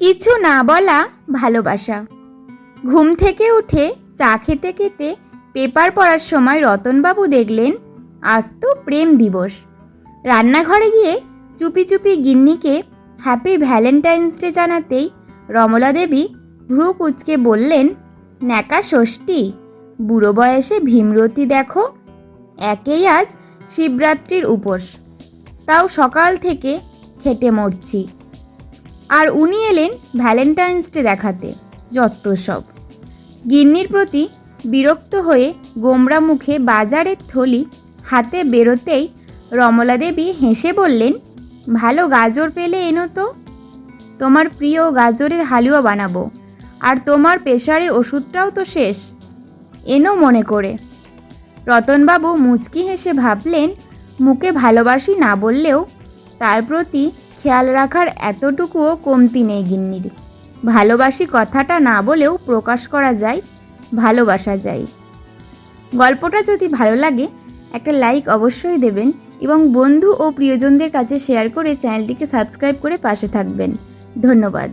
কিছু না বলা ভালোবাসা। ঘুম থেকে উঠে চা খেতে খেতে পেপার পড়ার সময় রতনবাবু দেখলেন আজ তো প্রেম দিবস। রান্নাঘরে গিয়ে চুপি চুপি গিন্নিকে হ্যাপি ভ্যালেন্টাইন্স ডে জানাতেই রমলা দেবী ভ্রু কুচকে বললেন, ন্যাকা ষষ্ঠী, বুড়ো বয়সে ভীমরতি দেখো, একেই আজ শিবরাত্রির উপোস। তাও সকাল থেকে খেটে মরছি। আর উনি এলেন ভ্যালেন্টাইন্স ডে দেখাতে যত সব। গিন্নির প্রতি বিরক্ত হয়ে গোমরা মুখে বাজারের থলি হাতে বেরোতেই রমলা দেবী হেসে বললেন, ভালো গাজর পেলে এনো তো। তোমার প্রিয় গাজরের হালুয়া বানাবো, আর তোমার প্রেশারের ওষুধটাও তো শেষ। এনো মনে করে। রতনবাবু মুচকি হেসে ভাবলেন, মুখে ভালোবাসি না বললেও তার প্রতি খেয়াল রাখার এতটুকুও কমতি নেই গিন্নির। ভালোবাসি কথাটা না বলেও প্রকাশ করা যায়, ভালোবাসা যায়। গল্পটা যদি ভালো লাগে, একটা লাইক অবশ্যই দেবেন এবং বন্ধু ও প্রিয়জনদের কাছে শেয়ার করে চ্যানেলটিকে সাবস্ক্রাইব করে পাশে থাকবেন। ধন্যবাদ।